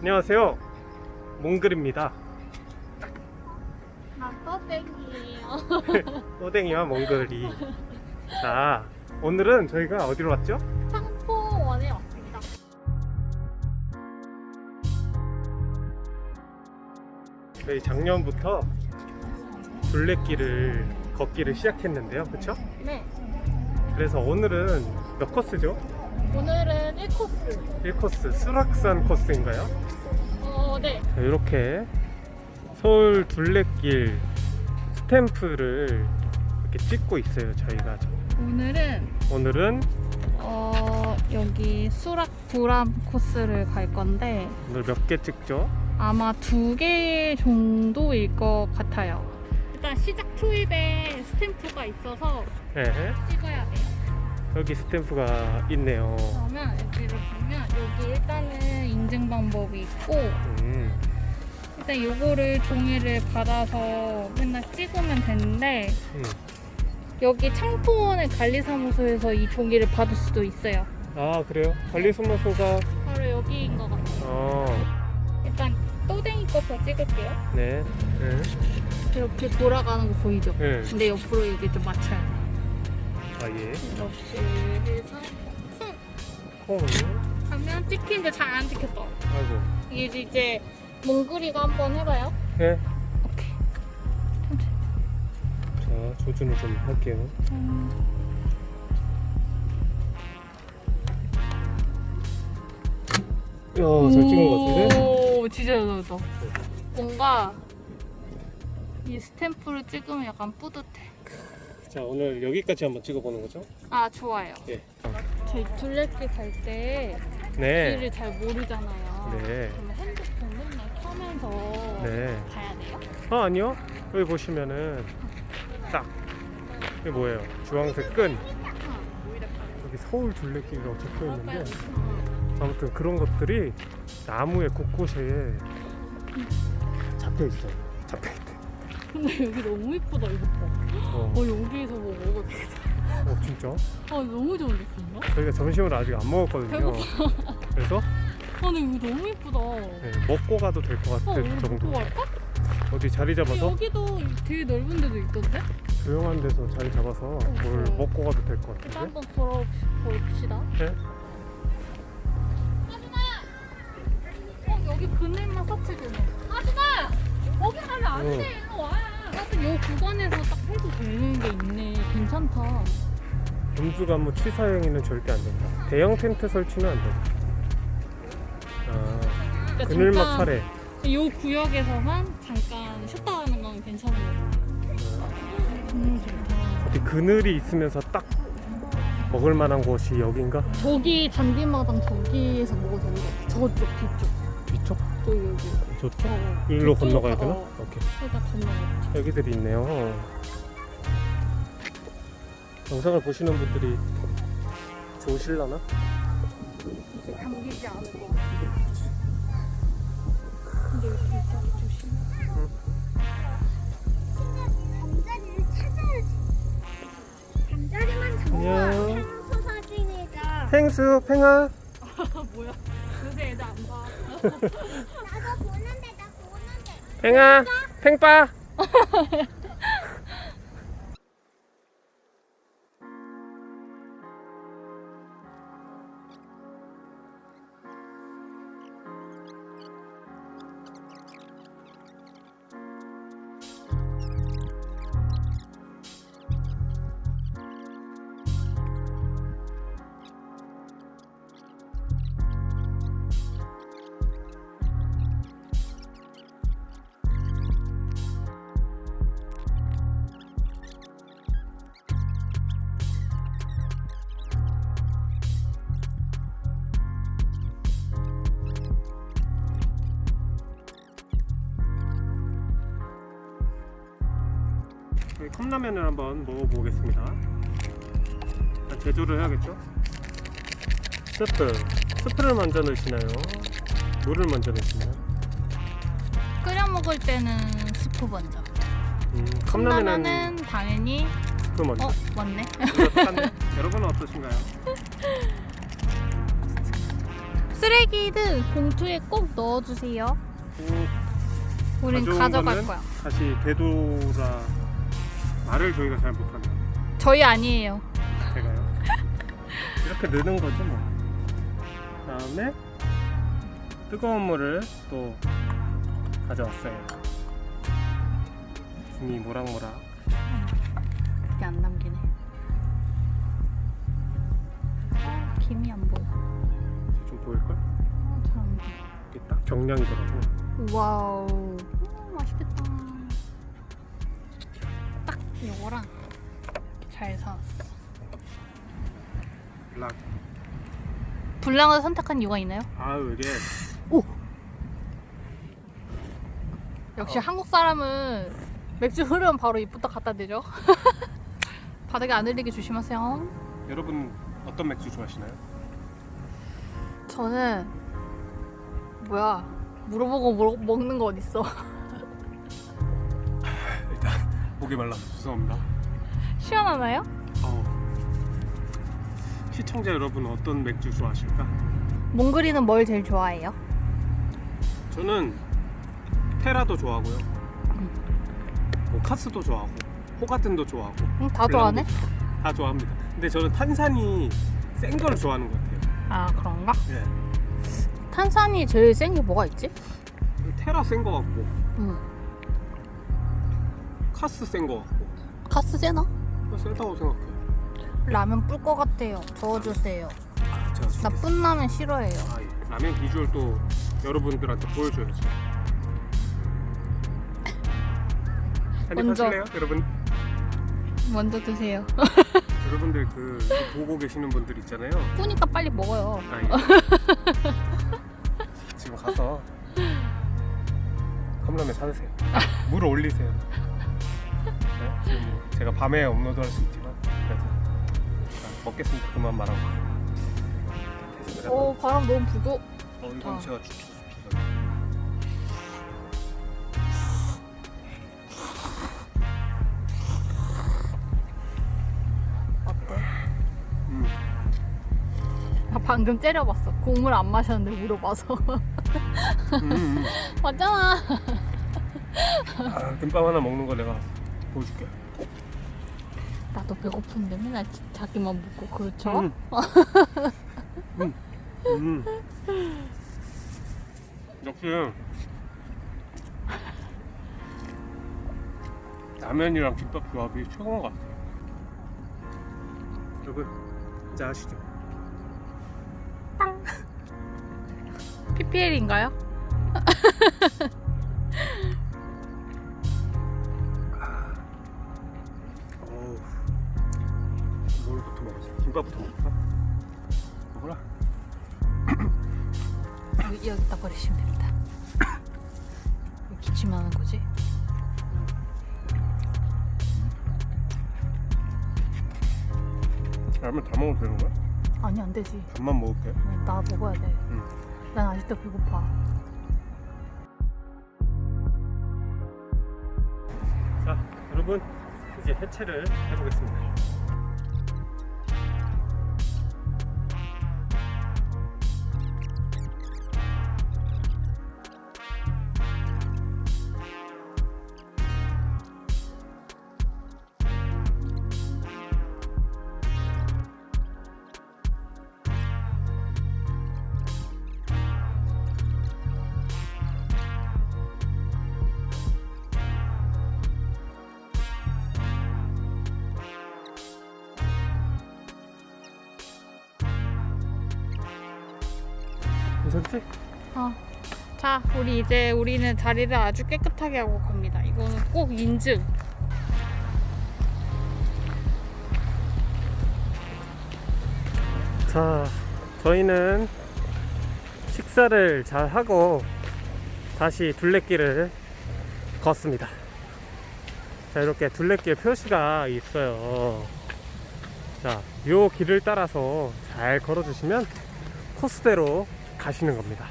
안녕하세요. 몽글입니다. 나 떠댕이에요. 오뎅이와 몽글이. 자, 오늘은 저희가 어디로 왔죠? 창포원에 왔습니다. 저희 작년부터 둘레길을 걷기를 시작했는데요. 그쵸? 네. 그래서 오늘은 몇 코스죠? 오늘은 1코스. 1코스, 수락산 코스인가요? 어, 네. 자, 이렇게 서울 둘레길 스탬프를 이렇게 찍고 있어요. 저희가 오늘은 오늘은 어, 여기 수락 도람 코스를 갈 건데 오늘 몇 개 찍죠? 아마 두 개 정도일 것 같아요. 일단 시작 초입에 스탬프가 있어서 네. 찍어야 돼요. 여기 스탬프가 있네요. 그러면 여기를 보면 여기 일단은 인증 방법이 있고 음, 일단 요거를 종이를 받아서 맨날 찍으면 되는데 음. 여기 창포원의 관리사무소에서 이 종이를 받을 수도 있어요. 아 그래요? 관리소모소가 바로 여기인 것 같아요. 어, 일단 또댕이 거부터 찍을게요. 네, 네, 이렇게 돌아가는 거 보이죠? 네. 근데 옆으로 이게 좀 맞춰야 돼요. 아 예. 이렇게 해서 콩. 하면 찍히는데 잘 안 찍혔다. 아이고. 이게 이제 몽글이가 한번 해봐요. 네. 오케이. 자 조준을 좀 할게요. 음, 야, 잘 찍은 것 같은데? 오, 진짜 잘나왔다 뭔가 이 스탬프를 찍으면 약간 뿌듯해. 자 오늘 여기까지 한번 찍어보는 거죠? 아, 좋아요. 예. 저희 둘레길 갈 때 네. 길을 잘 모르잖아요. 네. 그러면 핸드폰 맨날 켜면서 네. 가야 돼요? 아 아니요. 여기 보시면은 딱 이게 뭐예요? 주황색 끈. 여기 서울 둘레길이라고 적혀 있는데 아무튼 그런 것들이 나무의 곳곳에 잡혀 있어요. 잡혀. 근데 여기 너무 이쁘다 이거 봐. 어, 어 여기에서 뭐 먹어도 되겠다. 어 진짜? 아 너무 좋은 느낌이야? 저희가 점심을 아직 안 먹었거든요. 그래서 아 근데 이거 너무 이쁘다. 네, 먹고 가도 될것어 같은 우리 정도. 먹고 갈까? 어디 자리 근데 잡아서 여기도 되게 넓은 데도 있던데? 조용한 데서 자리 잡아서 뭘 좋아요. 먹고 가도 될 것 일단 같은데. 한번 걸어 봅시다. 네. 어 여기 그늘만 서치되네. 하진아 거기 가면 안 돼. 어. 일 구간에서 딱 해도 되는 게 있네. 괜찮다. 음주가무 취사 행위는 절대 안 된다. 대형 텐트 설치는 안 된다. 아, 그러니까 그늘막 잠깐 사례. 요 구역에서만 잠깐 쉬었다 가는 건 괜찮은 거 같아. 너무 좋다. 어디 그늘이 있으면서 딱 먹을 만한 곳이 여긴가? 저기 잔디마당 저기에서 먹어도 되는 거 같아. 저쪽 뒤쪽. 뒤쪽? 저기 여기. 저쪽? 어, 일로 저쪽, 건너가야 되나? 어, 오케이. 일단 건너가. 여기들이 있네요. 영상을 보시는 분들이 좋으실라나? 감기지 않을 것 같아. 근데 여기 길거리 조심해. 잠자리를 찾아야지. 잠자리만 잡아. 안녕. 사진이다. 펭수, 팽아. 아 뭐야? 요새 애들 안 봐. 나도 보는데 나 보는데. 팽아, 팽빠. 컵라면을 한번 먹어보겠습니다. 자, 제조를 해야겠죠? 스프. 스프를 먼저 넣으시나요? 물을 먼저 넣으시나요? 끓여 먹을 때는 스프 먼저. 음, 컵라면은 컵라면은 당연히 스프 먼저. 어 맞네. 여러분은 어떠신가요? 쓰레기는 봉투에 꼭 넣어주세요. 우린 가져온 가져갈 거는? 거야. 다시 되돌아 말을 저희가 잘 못하네요. 저희 아니에요. 제가요. 이렇게 넣는 거죠 뭐. 그다음에 뜨거운 물을 또 가져왔어요. 김이 모락모락. 이게 안 남기네. 아, 김이 안 보여. 좀 보일걸? 아, 잘안 보여. 이게 딱 정량이더라고. 와우. 딱 이거랑 잘 사왔어. 락. 불량을 선택한 이유가 있나요? 아유 이게 역시 어. 한국 사람은 맥주 흐르면 바로 입부터 갖다 대죠. 바닥에 안 흘리게 조심하세요. 여러분 어떤 맥주 좋아하시나요? 저는 뭐야 물어보고 물어, 먹는 거 어딨어? 목이 말라서 죄송합니다. 시원하나요? 어. 시청자 여러분 어떤 맥주 좋아하실까? 몽글이는 뭘 제일 좋아해요? 저는 테라도 좋아하고요. 뭐 카스도 좋아하고 호가든도 좋아하고 응, 다 좋아하네? 다 좋아합니다. 근데 저는 탄산이 센 걸 좋아하는 것 같아요. 아 그런가? 예. 탄산이 제일 센 게 뭐가 있지? 테라 센 거 같고 응. 카스 센거 같고 가스 세나? 세다고 생각해요. 라면 뿔것 같아요. 저어주세요. 아, 제가. 나쁜 라면 싫어해요. 아, 예. 라면 비주얼 또 여러분들한테 보여줘야지. 한입 먼저. 하실래요, 여러분? 먼저 드세요. 여러분들 그 보고 계시는 분들 있잖아요. 뿌니까 빨리 먹어요. 아, 예. 지금 가서 컵라면 사드세요. 물 올리세요. 네? 지금 뭐 제가 밤에 업로드할 수 있지만 그래서 일단 먹겠습니다. 그만 말하고. 됐습니다. 오 바람 너무 불고. 어, 이건 어. 제가 주, 주, 주, 어때? 음. 나 방금 째려봤어. 국물 안 마셨는데 물어봐서. 음, 음. 맞잖아. 아, 김밥 하나 먹는 거 내가 보여줄게. 나도 배고픈데 맨날 지- 자기만 먹고 그렇죠? 음. 음. 음. 역시 라면이랑 김밥 조합이 최고인 것 같아요. 여러분, 이제 아시죠? PPL인가요? 김밥부터 먹을까? 먹어라. 여기, 여기다 버리시면 됩니다. 왜 기침하는 거지? 라면 다 먹어도 되는 거야? 아니 안 되지. 밥만 먹을게. 나 먹어야 돼. 응. 난 아직도 배고파. 자, 여러분 이제 해체를 해보겠습니다. 괜찮지? 어. 자, 우리 이제 우리는 자리를 아주 깨끗하게 하고 갑니다. 이거는 꼭 인증. 자, 저희는 식사를 잘 하고 다시 둘레길을 걷습니다. 자, 이렇게 둘레길 표시가 있어요. 자, 요 길을 따라서 잘 걸어주시면 코스대로 가시는 겁니다.